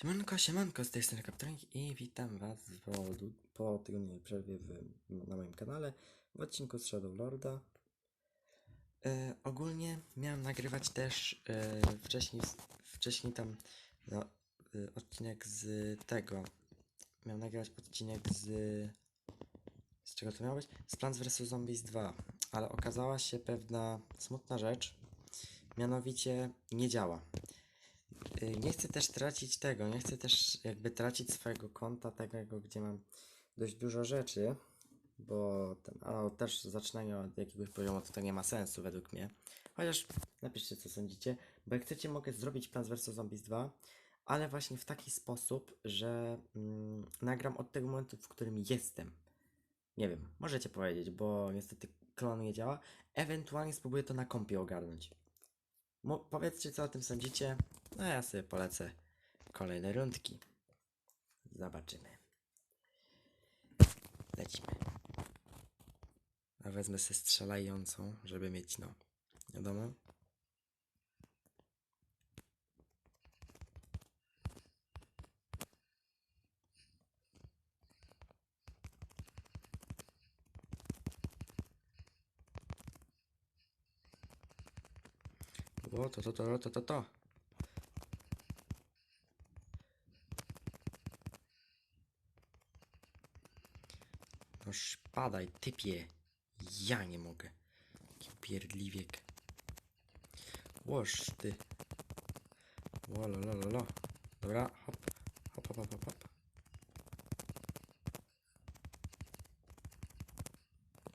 Siemanko, siemanko, z tej strony Kapitanonik i witam was po, po tygodniowej przerwie w, na moim kanale w odcinku z Shadow Lorda. E, ogólnie miałem nagrywać też e, wcześniej, wcześniej tam no, e, odcinek z tego. Miałem nagrywać odcinek z. Z czego to miało być? Z Plants vs Zombies 2, ale okazała się pewna smutna rzecz. Mianowicie nie działa. Y, Nie chcę też tracić tego, nie chcę też jakby tracić swojego konta, tego gdzie mam dość dużo rzeczy, bo ten, a też zaczynanie od jakiegoś poziomu to, to nie ma sensu według mnie. Chociaż napiszcie co sądzicie, bo jak chcecie mogę zrobić Plants vs Zombies 2, ale właśnie w taki sposób, że mm, nagram od tego momentu, w którym jestem. Nie wiem, możecie powiedzieć, bo niestety klon nie działa. Ewentualnie spróbuję to na kompie ogarnąć. Mo- powiedzcie, co o tym sądzicie. No ja sobie polecę kolejne rundki. Zobaczymy. Lecimy. A wezmę sobie strzelającą, żeby mieć, no, wiadomo. O, to, to, to, to, to, to. No szpadaj, typie. Ja nie mogę. Jaki pierdliwiek. Łoż ty. Łololololo. Dobra, hop. Hop, hop, hop, hop, hop.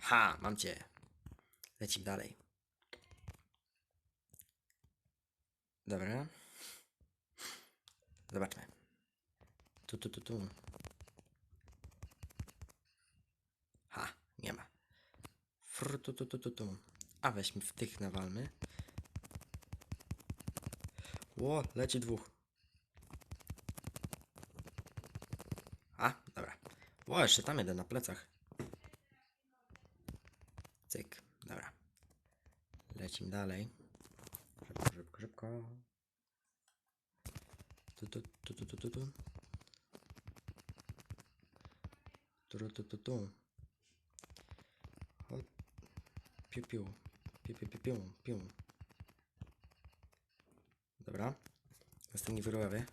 Ha, mam cię. Lecimy dalej. Dobra. Zobaczmy. Tu, tu, tu, tu. Ha, nie ma. Fru, tu, tu, tu, tu, tu. A weźmy w tych nawalmy. Ło, leci dwóch. A, dobra. Ło, jeszcze tam jeden na plecach. Cyk, dobra. Lecimy dalej. Szybko. Tu, tu, tu, tu, tu, tu, tu. Tu, tu, tu, tu. Hop. Piu, piu. Piu, piu, piu, piu, piu. Dobra. Następnie wyrobię.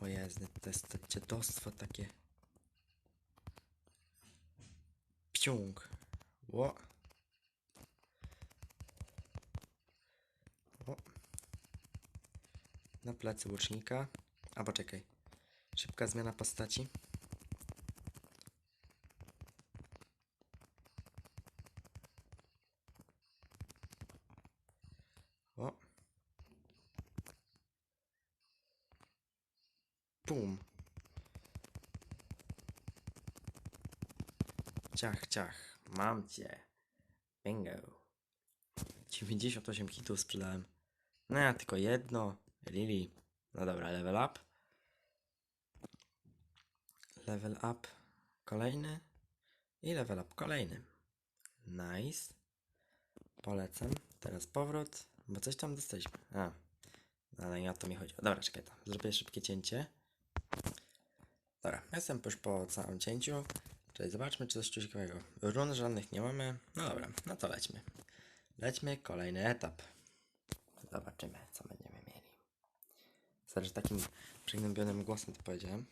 O jezdy, to jest dziadostwo takie. Pciąg. Ło. Na plecy łucznika. A poczekaj. Szybka zmiana postaci. O. Pum. Ciach, ciach. Mam cię. Bingo. 98 hitów sprzedałem. No ja tylko jedno. Lili. No dobra, level up. Level up. Kolejny. I level up kolejny. Nice. Polecam. Teraz powrót. Bo coś tam dostaliśmy. A. Ale nie o to mi chodzi. Dobra, czekaj tam. Zrobię szybkie cięcie. Dobra, jestem już po całym cięciu. Czyli zobaczmy, czy coś ciekawego. Run żadnych nie mamy. No dobra, no to lećmy. Lećmy, kolejny etap. Zobaczymy, co będziemy że takim przygnębionym głosem to powiedziałem.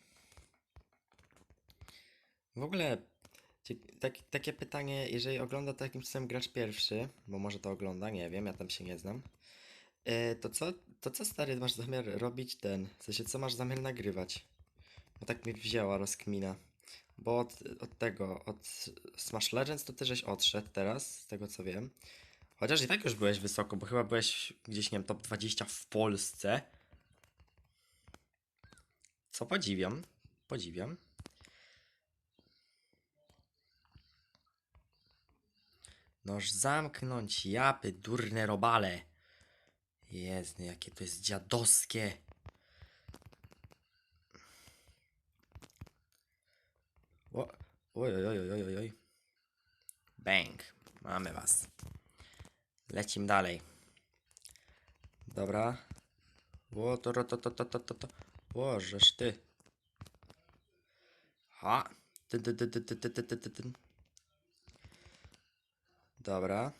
W ogóle, tak, takie pytanie, jeżeli ogląda to jakimś cudem gracz pierwszy, bo może to ogląda, nie wiem, ja tam się nie znam. E, to co, to co stary masz zamiar robić ten? W sensie, co masz zamiar nagrywać? Bo tak mi wzięła rozkmina. Bo od, od tego, od Smash Legends to ty żeś odszedł teraz, z tego co wiem. Chociaż i tak już byłeś wysoko, bo chyba byłeś gdzieś, nie wiem, top 20 w Polsce. Co podziwiam. Podziwiam. Noż zamknąć japy, durne robale. Jezny, jakie to jest dziadowskie. O, oj, oj, oj, oj, oj. Bang. Mamy was. Lecimy dalej. Dobra. Ło, to, to, to, to, to, to, Łożesz ty. Ha. Dobra.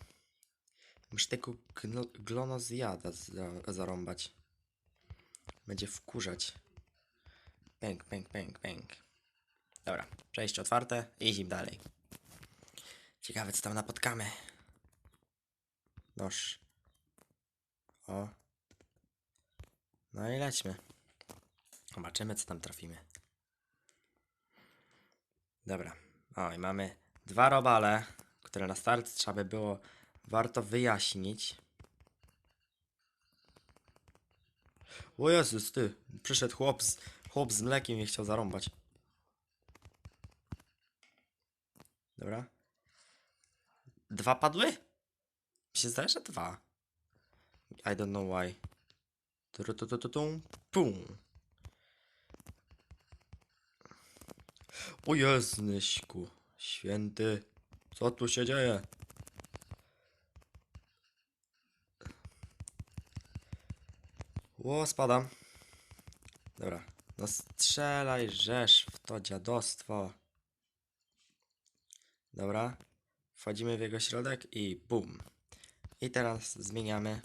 Muszę tego glonozjada za, zarąbać. Będzie wkurzać. Pęk, pęk, pęk, pęk. Dobra, przejście otwarte idziemy dalej. Ciekawe, co tam napotkamy. Noż. O. No i lećmy. Zobaczymy, co tam trafimy. Dobra. O, i mamy dwa robale, które na start trzeba by było warto wyjaśnić. O Jezus, ty. Przyszedł chłop z, chłop z mlekiem i chciał zarąbać. Dobra. Dwa padły? Mi się zdaje, że dwa. I don't know why. Tu, tu, tu, tu, tu, pum. O Jezuśku, święty. Co tu się dzieje? Ło, spadam. Dobra. No strzelaj, rzesz w to dziadostwo. Dobra. Wchodzimy w jego środek i bum. I teraz zmieniamy.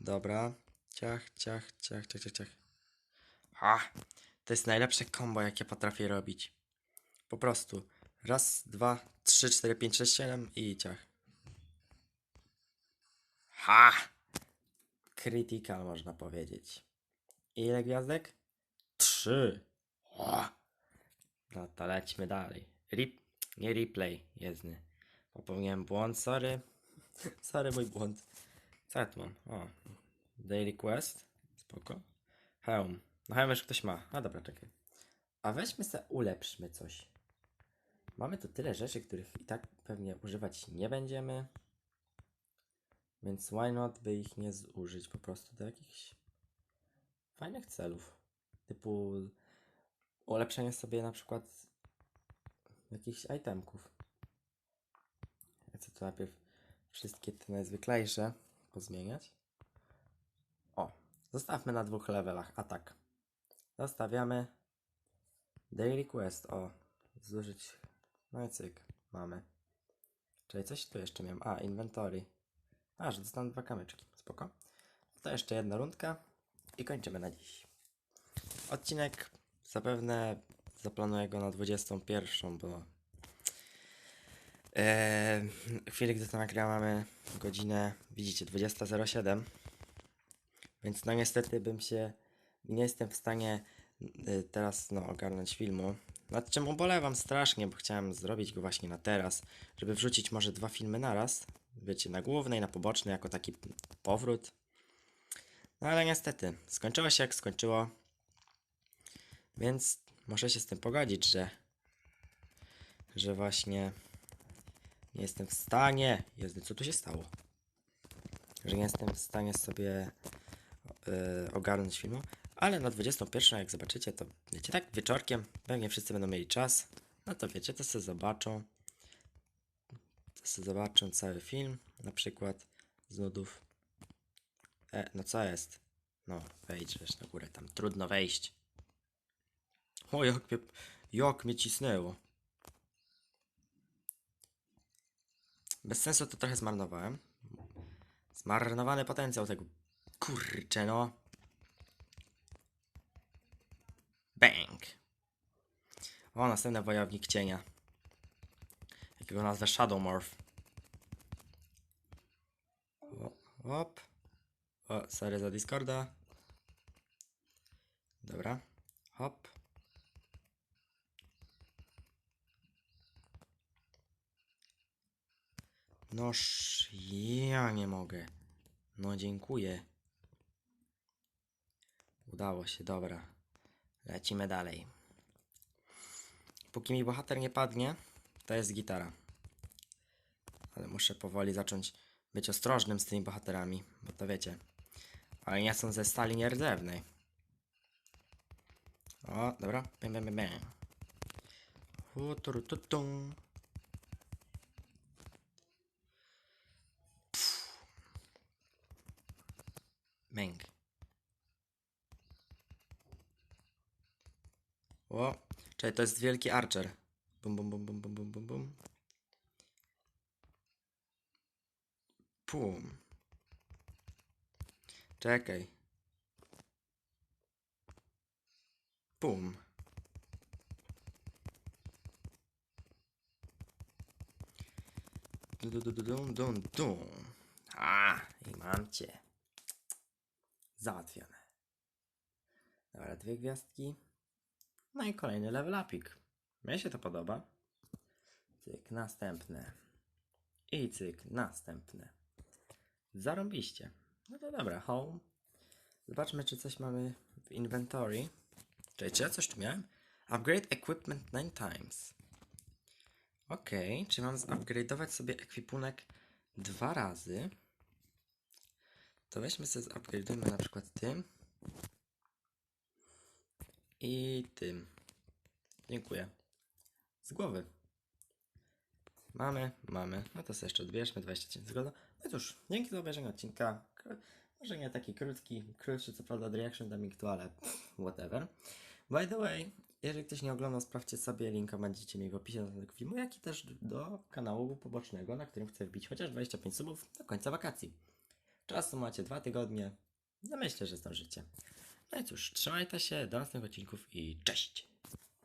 Dobra. Ciach, ciach, ciach, ciach, ciach, ciach. To jest najlepsze combo, jakie potrafię robić. Po prostu. Raz, dwa, trzy, cztery, pięć, sześć, siedem i ciach. Ha! Critical można powiedzieć. Ile gwiazdek? Trzy. O! No to lećmy dalej. Rip... Nie replay, jezdny. Popełniłem błąd, sorry. sorry, mój błąd. Co mam? O. Daily Quest. Spoko. Hełm. No hełm już ktoś ma. A dobra, czekaj. A weźmy se, ulepszmy coś. Mamy tu tyle rzeczy, których i tak pewnie używać nie będziemy. Więc why not by ich nie zużyć po prostu do jakichś fajnych celów. Typu ulepszenie sobie na przykład jakichś itemków. Ja chcę tu najpierw wszystkie te najzwyklejsze pozmieniać. O, zostawmy na dwóch levelach atak. Zostawiamy Daily Quest. O, zużyć. No i cyk, mamy. Czyli coś tu jeszcze miałem. A, inventory. A, że dostanę dwa kamyczki. Spoko. To jeszcze jedna rundka i kończymy na dziś. Odcinek zapewne zaplanuję go na 21, bo e, w chwili, gdy to nagrywam, mamy godzinę, widzicie, 20.07. Więc no niestety bym się, nie jestem w stanie y, teraz no, ogarnąć filmu. Nad czym ubolewam strasznie, bo chciałem zrobić go właśnie na teraz, żeby wrzucić może dwa filmy naraz. Wiecie, na główny i na poboczny, jako taki powrót. No ale niestety, skończyło się jak skończyło. Więc muszę się z tym pogodzić, że że właśnie nie jestem w stanie. Jezu, co tu się stało? Że nie jestem w stanie sobie yy, ogarnąć filmu. Ale na 21, jak zobaczycie, to wiecie, tak wieczorkiem pewnie wszyscy będą mieli czas. No to wiecie, to sobie zobaczą. To sobie zobaczą cały film, na przykład z nudów. E, no co jest? No, wejdź wiesz, na górę, tam trudno wejść. O, jak mnie, jak mnie cisnęło. Bez sensu to trochę zmarnowałem. Zmarnowany potencjał tego. Kurczę, no. Bang. O, następny wojownik cienia. Jakiego nazwę Shadowmorph. O, op. O, sorry za Discorda. Dobra. Hop. Noż, ja nie mogę. No, dziękuję. Udało się, dobra. Lecimy dalej. Póki mi bohater nie padnie, to jest gitara. Ale muszę powoli zacząć być ostrożnym z tymi bohaterami, bo to wiecie. Ale nie są ze stali nierdzewnej. O, dobra. Bam, bam, bam, bam. Hu, turu, tu, tum. Meng. O, czekaj, to jest wielki archer. Bum, bum, bum, bum, bum, bum, bum, bum. Pum. Czekaj. Pum. Du, du, du, du, dum, dum, dum. A, i mam cię. Załatwione. Dobra, dwie gwiazdki. No i kolejny level upik. Mnie się to podoba. Cyk, następne. I cyk, następne. Zarąbiście. No to dobra, home. Zobaczmy, czy coś mamy w inventory. Czekaj, czy ja coś tu miałem? Upgrade equipment 9 times. Okej, czy mam zupgrade'ować sobie ekwipunek dwa razy? To weźmy sobie, zupgrade'ujmy na przykład tym. I tym. Dziękuję. Z głowy. Mamy, mamy. No to sobie jeszcze odbierzmy 20 tysięcy zgoda. No cóż, dzięki za obejrzenie odcinka. Może nie taki krótki, krótszy co prawda od reaction dubbing tu, ale whatever. By the way, jeżeli ktoś nie oglądał, sprawdźcie sobie, linka będziecie mi w opisie do tego filmu, jak i też do kanału pobocznego, na którym chcę wbić chociaż 25 subów do końca wakacji. Czasu macie dwa tygodnie. No myślę, że zdążycie. No i cóż, trzymajcie się, do następnych odcinków i cześć!